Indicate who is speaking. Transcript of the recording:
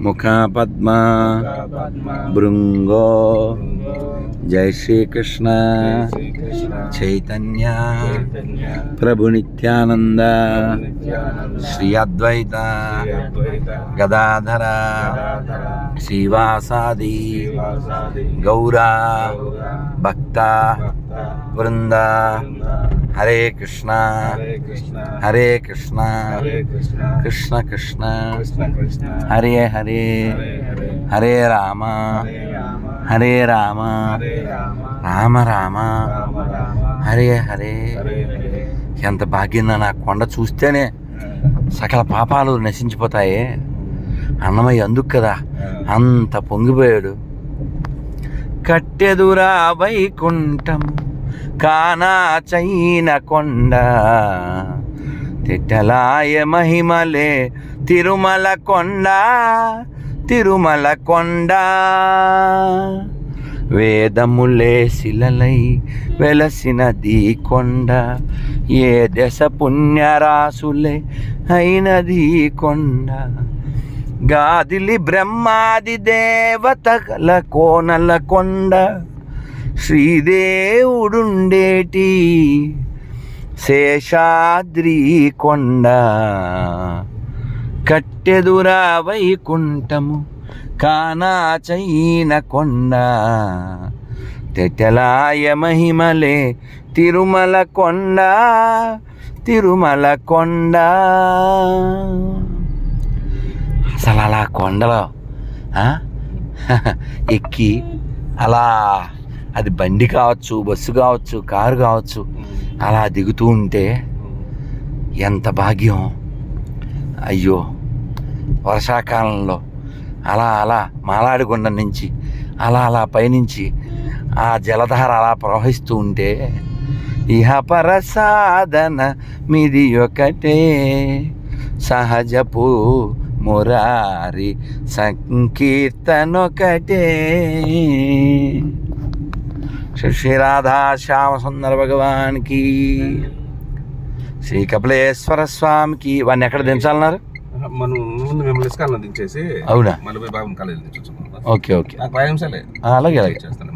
Speaker 1: ముఖ పద్మ భృంగో జై శ్రీకృష్ణ చైతన్య ప్రభు నిత్యానంద శ్రీ అద్వైత గదాధర శ్రీవాసాది గౌరా భక్త వృంద హరే కృష్ణ హరే కృష్ణ కృష్ణ కృష్ణ హరే హరే హరే రామ హరే రామ రామ రామ హరే హరే ఎంత భాగ్యంగా నా కొండ చూస్తేనే సకల పాపాలు నశించిపోతాయి. అన్నమయ్య అందుకు కదా అంత పొంగిపోయాడు. కట్టెదురా వైకుంఠం. కానా చైన కొండ. తిట్టలాయ మహిమలే తిరుమల కొండ తిరుమల కొండ. వేదములే శిలలై వెలసినది కొండ ఏ దశ పుణ్యరాసులే అయినది కొండ. గాదిలి బ్రహ్మాది దేవతల కోనల కొండ. శ్రీదేవుడుండేటి? శేషాద్రి కొండ కట్టెదురా వైకుంఠము కానాచైన కొండ తెటలాయ మహిమలే తిరుమల కొండ తిరుమల కొండ. అసలు అలా కొండలో ఎక్కి అలా అది బండి కావచ్చు బస్సు కావచ్చు కారు కావచ్చు అలా దిగుతూ ఉంటే ఎంత భాగ్యం? అయ్యో! వర్షాకాలంలో అలా అలా మాలాడికొండ నుంచి అలా అలా పైనుంచి ఆ జలధార అలా ప్రవహిస్తూ ఉంటే ఇహ పర సాధన మిది ఒకటే. సహజపు మురారి సంకీర్తనొకటే. శ్రీ రాధా శ్యామ సుందర భగవాన్కి శ్రీ కపిలేశ్వర స్వామికి వాడిని ఎక్కడ దించాలన్నారు?
Speaker 2: మనం ముందు దించేసి
Speaker 1: అవునా?
Speaker 2: మళ్ళీ కాలేజీ దించొచ్చు.
Speaker 1: Okay okay. అలాగే అలాగే.
Speaker 2: చేస్తాను.